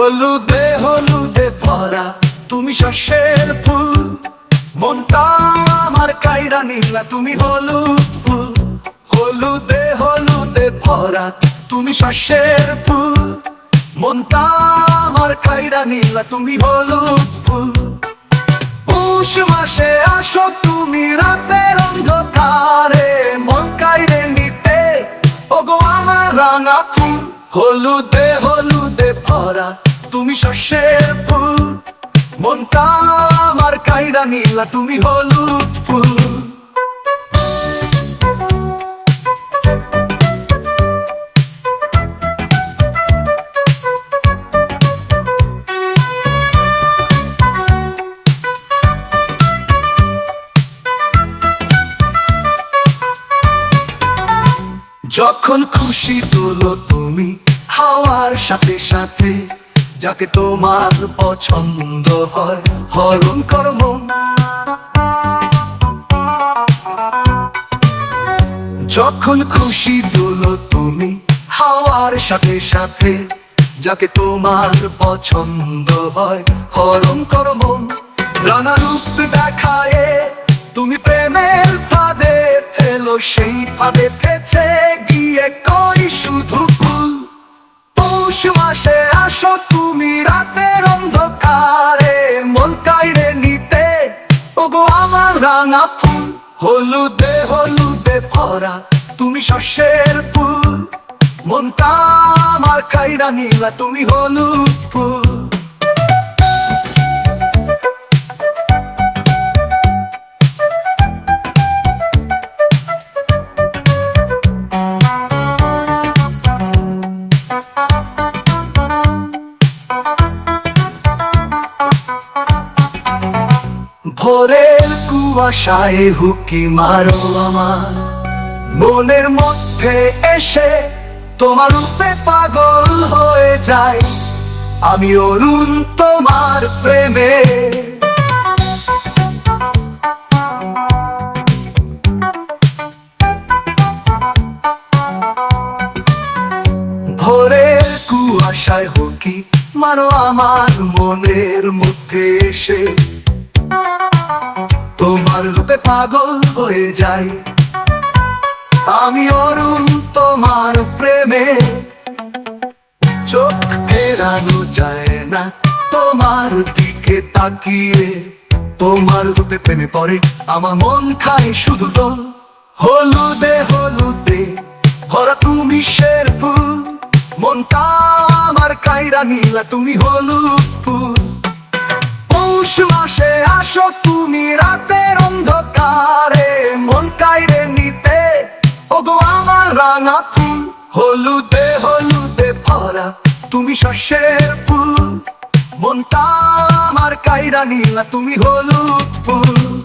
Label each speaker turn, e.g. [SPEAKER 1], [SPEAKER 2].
[SPEAKER 1] হলুদে হলুদে ভরা তুমি শস্যের ফুল। মনটা আমার কাইরা নীলা, তুমি হলুদ ফুল। হলুদে হলুদে ভরা তুমি শস্যের ফুল। মনটা আমার কাইরা নীলা, তুমি হলুদ ফুল। পৌষ মাসে আসো তুমি রাতের অন্ধকারে, মন কাইরে নিতে। ওগো আমার রাঙা ফুল। হলুদে হলুদে ভরা তুমি শস্যের ফুল, মনটা আমার কাইরা নীলা, তুমি হলুদ ফুল। যখন খুশি তুলো তুমি হাওয়ার সাথে সাথে। যাকে তোমার পছন্দ হয়, হরণ কর্ম যখন খুশি তুলো তুমি, হাওয়ার সাথে সাথে যাকে তোমার পছন্দ হয়, হরণ কর্ম রানা রূপ দেখায় তুমি প্রেমের ফাঁদে ফেলো, সেই ফাঁদে ফেছে গিয়ে কই শুধু পৌষ আসো তুমি রাতের অন্ধকারে, মন কাইরে নিতে। ওগো আমার রাঙা ফুল, হলুদে হলুদে ভরা তুমি শস্যের ফুল। মনটা আমার কাইরা নীলা, তুমি হলুদ ফুল। ভোরের কুয়াশায় হুকি মারো আমার। মনের মধ্যে এসে তোমার রূপে পাগল হয়ে যায় আমি অরুণ তোমার প্রেমে। ভোরের কুয়াশায় হুকি মারো আমার মনের মধ্যে এসে। তোমার রূপে পাগল হয়ে যাই। আমি অরুণ তোমার প্রেমে। চোখ ফেরানো যায় না তোমার দিকে তাকিয়ে। তোমার রূপে প্রেমে পড়ে, আমার মন খায় শুধু তো। হলুদে হলুদে ভরা তুমি শের ফুল মনটা আমার কাইরা নীলা, তুমি হলুদ ফুল। পৌষ আসো তুমি রাতের অন্ধকারে। মন কাইরে নিতে, ওগো আমার রাঙা ফুল। হলুদে হলুদে ভরা তুমি শস্যের ফুল। মনটা আমার কাইরা নীলা, তুমি হলুদ ফুল।